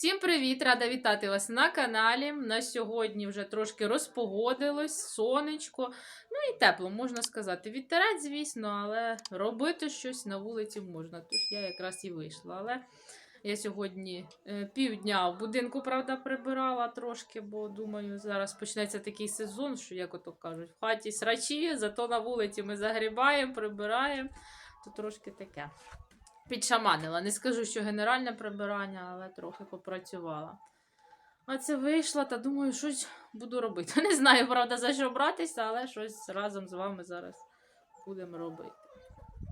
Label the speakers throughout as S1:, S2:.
S1: Всім привіт! Рада вітати вас на каналі. На сьогодні вже трошки розпогодилось, сонечко, ну і тепло, можна сказати. Вітерець, звісно, але робити щось на вулиці можна. Тож я якраз і вийшла. Але я сьогодні е, півдня в будинку, правда, прибирала трошки, бо думаю, зараз почнеться такий сезон, що, як ото кажуть, в хаті срачі, зато на вулиці ми загрібаємо, прибираємо. То трошки таке підшаманила. Не скажу, що генеральне прибирання, але трохи попрацювала. А це вийшла та думаю, щось буду робити. Не знаю, правда, за що братися, але щось разом з вами зараз будемо робити.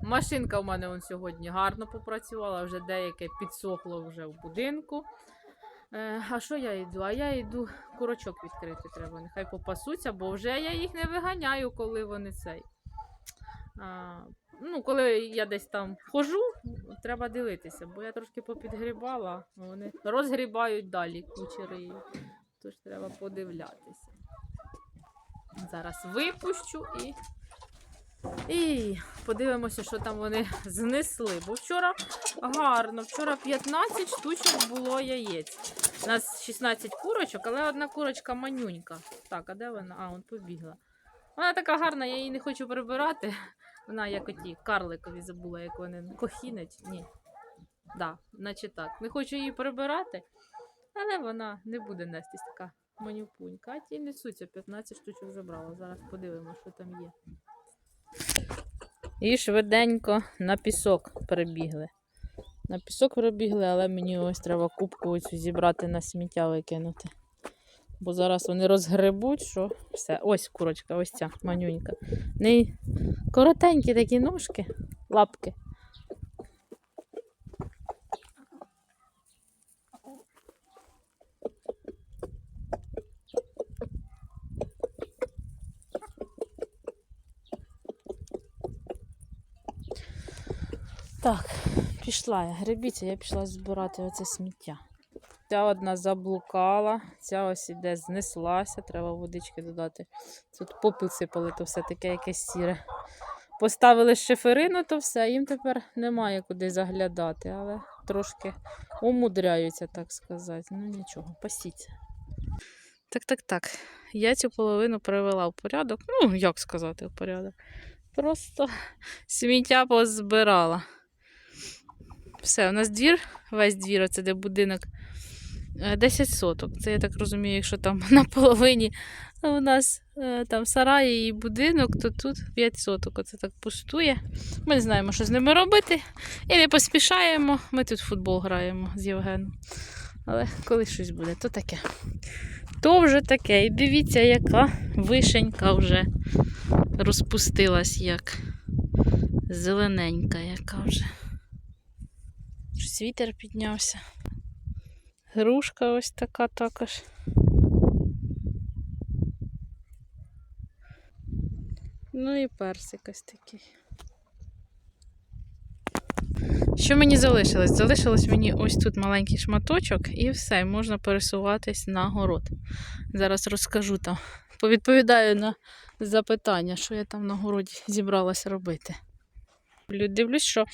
S1: Машинка в мене он сьогодні гарно попрацювала, вже деяке підсохло вже в будинку. Е, а що я йду? А я йду курочок відкрити треба. Нехай попасуться, бо вже я їх не виганяю, коли вони цей. А, ну, коли я десь там хожу, треба дивитися, бо я трошки попідгрібала, вони розгрібають далі кучери. Тож треба подивлятися. Зараз випущу і. І подивимося, що там вони знесли. Бо вчора гарно, вчора 15 штучок було яєць. У нас 16 курочок, але одна курочка манюнька. Так, а де вона? А, он побігла. Вона така гарна, я її не хочу прибирати. Вона як оті карликові забула, як вони. Кохінець? Ні. Да, наче так. Не хочу її прибирати, але вона не буде нестись така манюпунька. А ті несуться, 15 штучок забрала. Зараз подивимося, що там є. І швиденько на пісок перебігли. На пісок перебігли, але мені ось треба кубку оцю зібрати на сміття викинути. Бо зараз вони розгребуть, що все. Ось курочка, ось ця манюнька. В неї коротенькі такі ножки, лапки. Так, пішла я. Гребіться, я пішла збирати оце сміття. Ця одна заблукала, ця ось іде, знеслася, треба водички додати. Тут попіл сипали, то все таке якесь сіре. Поставили шиферину, то все, їм тепер немає куди заглядати, але трошки умудряються, так сказати. Ну нічого, пасіться. Так, так, так. Я цю половину привела в порядок. Ну, як сказати, в порядок. Просто сміття позбирала. Все, у нас двір, весь двір, оце де будинок. Е, 10 соток. Це я так розумію, якщо там на половині у нас е, там сараї і будинок, то тут 5 соток. Оце так пустує. Ми не знаємо, що з ними робити. І не поспішаємо. Ми тут футбол граємо з Євгеном. Але коли щось буде, то таке. То вже таке. І дивіться, яка вишенька вже розпустилась, як зелененька, яка вже. Щось вітер піднявся. Грушка ось така також. Ну і персик ось такий. Що мені залишилось? Залишилось мені ось тут маленький шматочок і все, можна пересуватись на город. Зараз розкажу там. Повідповідаю на запитання, що я там на городі зібралася робити. Дивлюсь, що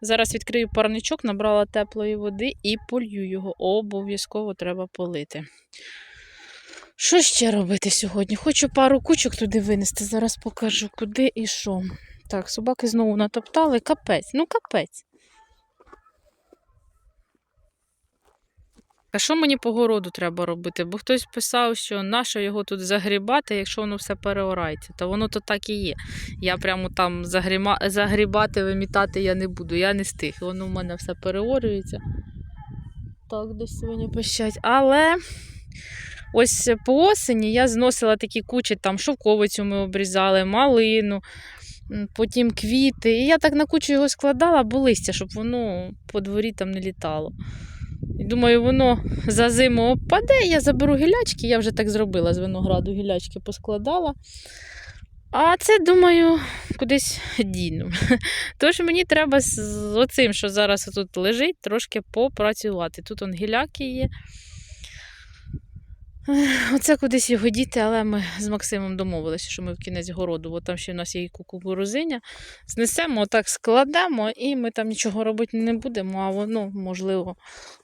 S1: зараз відкрию парничок, набрала теплої води і полью його. Обов'язково треба полити. Що ще робити сьогодні? Хочу пару кучок туди винести. Зараз покажу, куди і що. Так, собаки знову натоптали. Капець. Ну, капець. А що мені по городу треба робити? Бо хтось писав, що нащо його тут загрібати, якщо воно все переорається. То воно то так і є. Я прямо там загріма... загрібати, вимітати я не буду. Я не стих. Воно в мене все переорюється. Так, десь свині пищать. Але ось по осені я зносила такі кучі, там шовковицю ми обрізали, малину, потім квіти. І я так на кучу його складала, бо листя, щоб воно по дворі там не літало. Думаю, воно за зиму опаде, я заберу гілячки, я вже так зробила з винограду, гілячки поскладала. А це, думаю, кудись діну. Тож мені треба з оцим, що зараз тут лежить, трошки попрацювати. Тут он гіляки є. Оце кудись його діти, але ми з Максимом домовилися, що ми в кінець городу, бо там ще в нас є кукурузиня. Знесемо, отак складемо, і ми там нічого робити не будемо, а воно, можливо,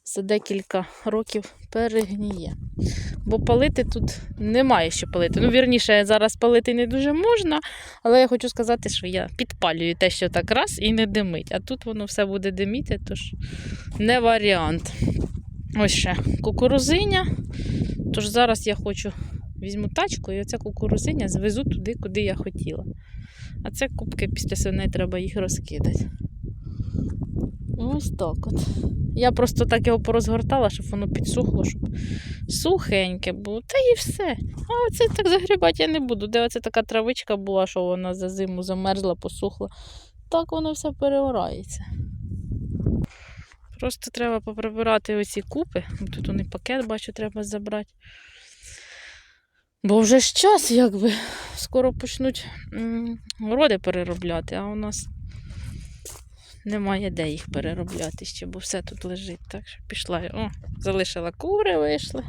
S1: за декілька років перегніє. Бо палити тут немає що палити. Ну, вірніше, зараз палити не дуже можна, але я хочу сказати, що я підпалюю те, що так раз і не димить. А тут воно все буде диміти, тож не варіант. Ось ще кукурузиня. Тож зараз я хочу візьму тачку і оця кукурузиня звезу туди, куди я хотіла. А це кубки після свиней треба їх розкидати. Ось так от. Я просто так його порозгортала, щоб воно підсухло, щоб сухеньке було. Та і все. А оце так загрібати я не буду. Де оце така травичка була, що вона за зиму замерзла, посухла. Так воно все переорається. Просто треба поприбирати оці купи. Тут вони пакет, бачу, треба забрати. Бо вже ж час, якби. Скоро почнуть городи переробляти, а у нас немає де їх переробляти ще, бо все тут лежить. Так що пішла. О, залишила кури, вийшли.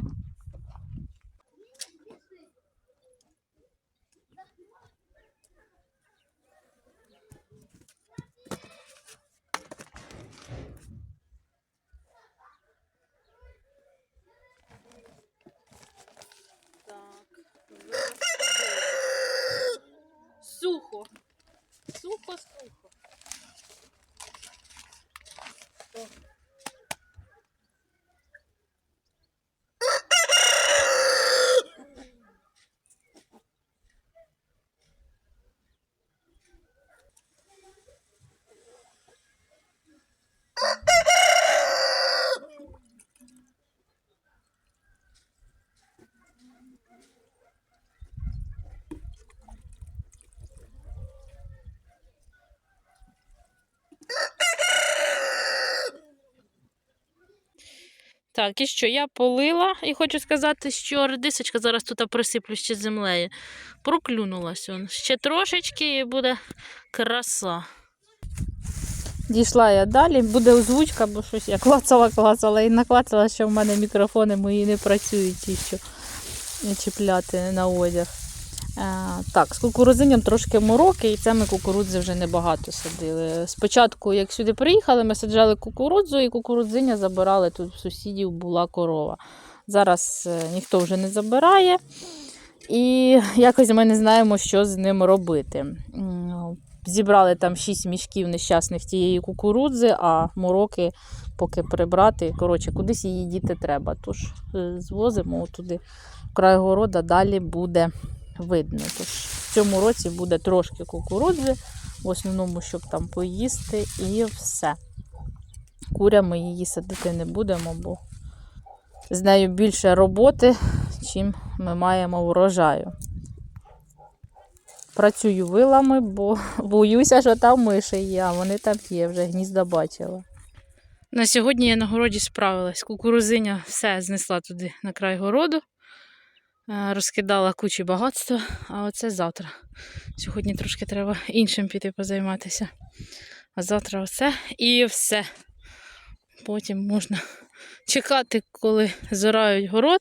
S1: Так, і що я полила, і хочу сказати, що редисочка зараз тут присиплю ще землею. Проклюнулась он. Ще трошечки і буде краса. Дійшла я далі, буде озвучка, бо щось я клацала, клацала і наклацала, що в мене мікрофони мої не працюють ті, що чіпляти на одяг. А, так, з кукурузинням трошки мороки, і це ми кукурудзи вже небагато садили. Спочатку, як сюди приїхали, ми саджали кукурудзу, і кукурудзиня забирали тут в сусідів була корова. Зараз е, ніхто вже не забирає. І якось ми не знаємо, що з ним робити. Зібрали там 6 мішків нещасних тієї кукурудзи, а мороки поки прибрати. Коротше, кудись її діти треба. Тож е, звозимо туди в край города, далі буде видно. Тож в цьому році буде трошки кукурудзи, в основному, щоб там поїсти, і все. Курями її садити не будемо, бо з нею більше роботи, чим ми маємо врожаю. Працюю вилами, бо боюся, що там миші є, а вони там є, вже гнізда бачила. На сьогодні я на городі справилась. Кукурузиня все знесла туди на край городу. Е, Розкидала кучі багатства, а оце завтра. Сьогодні трошки треба іншим піти позайматися. А завтра оце і все. Потім можна чекати, коли зорають город,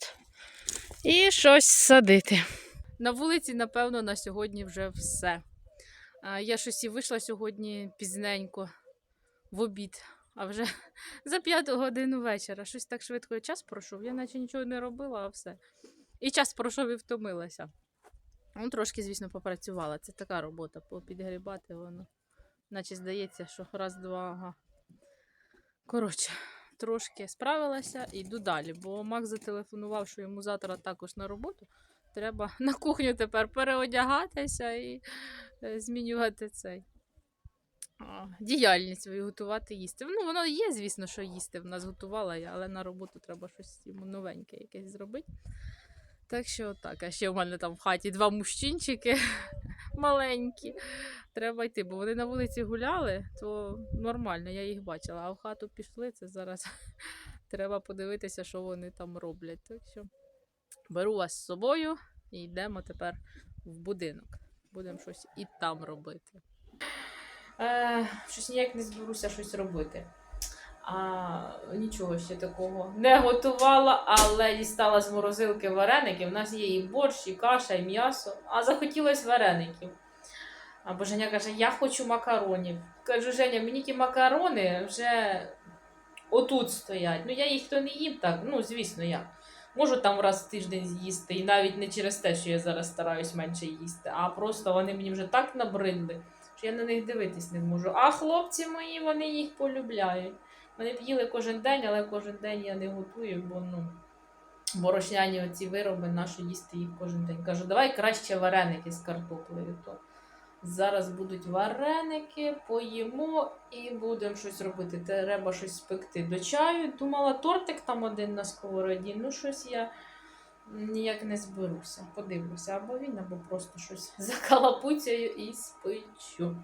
S1: і щось садити. На вулиці, напевно, на сьогодні вже все. Я щось і вийшла сьогодні пізненько в обід, а вже за п'яту годину вечора. Щось так швидко час пройшов. Я наче нічого не робила, а все. І час пройшов і втомилася. Ну, трошки, звісно, попрацювала. Це така робота, попідгрібати воно. Наче здається, що раз-два. Ага. Коротше, трошки справилася і йду далі, бо Макс зателефонував, що йому завтра також на роботу. Треба на кухню тепер переодягатися і е, змінювати цей. Діяльність свою готувати їсти. Ну, воно є, звісно, що їсти в нас готувала я, але на роботу треба щось йому новеньке якесь зробити. Так що так, а ще в мене там в хаті два мужчинчики маленькі. Треба йти, бо вони на вулиці гуляли, то нормально, я їх бачила. А в хату пішли, це зараз треба подивитися, що вони там роблять. Так що беру вас з собою і йдемо тепер в будинок. Будемо щось і там робити. Е, щось ніяк не зберуся щось робити. А нічого ще такого не готувала, але дістала з морозилки вареники. У нас є і борщ, і каша, і м'ясо. А захотілось вареників. А бо Женя каже, я хочу макаронів. Кажу, Женя, мені ті макарони вже отут стоять. Ну я їх то не їм так, ну звісно, я. Можу там раз в тиждень з'їсти, і навіть не через те, що я зараз стараюсь менше їсти, а просто вони мені вже так набридли, що я на них дивитись не можу. А хлопці мої, вони їх полюбляють. Вони б їли кожен день, але кожен день я не готую, бо ну, борошняні оці вироби, нащо їсти їх кожен день. Кажу, давай краще вареники з картоплею. То зараз будуть вареники, поїмо і будемо щось робити. Треба щось спекти до чаю. Думала, тортик там один на сковороді. Ну, щось я ніяк не зберуся. Подивлюся, або він, або просто щось закалапуцяю і спечу.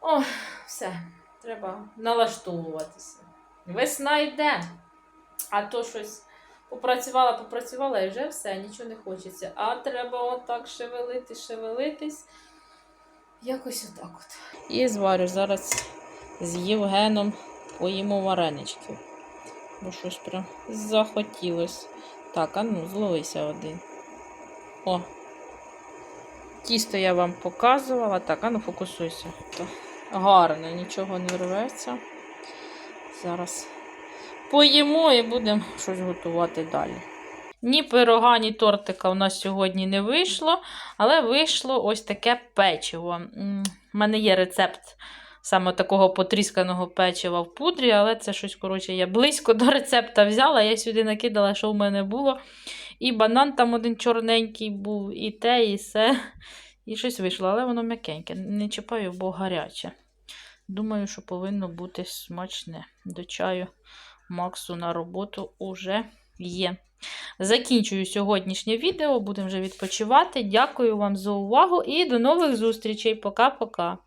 S1: О, все, треба налаштовуватися. Весна йде, а то щось попрацювала, попрацювала і вже все, нічого не хочеться. А треба отак шевелити, шевелитись. Якось отак от. І зварю зараз з Євгеном поїмо вареничків. Бо щось прям захотілось. Так, а ну, зловися один. О. Тісто я вам показувала. Так, а ну фокусуйся. Так. Гарно, нічого не рветься. Зараз поїмо і будемо щось готувати далі. Ні пирога, ні тортика у нас сьогодні не вийшло, але вийшло ось таке печиво. У мене є рецепт саме такого потрісканого печива в пудрі, але це щось, коротше, я близько до рецепта взяла. Я сюди накидала, що в мене було. І банан там один чорненький був, і те, і все. І щось вийшло, але воно м'якеньке. Не чіпаю, бо гаряче. Думаю, що повинно бути смачне. До чаю Максу на роботу уже є. Закінчую сьогоднішнє відео, будемо вже відпочивати. Дякую вам за увагу і до нових зустрічей. Пока-пока.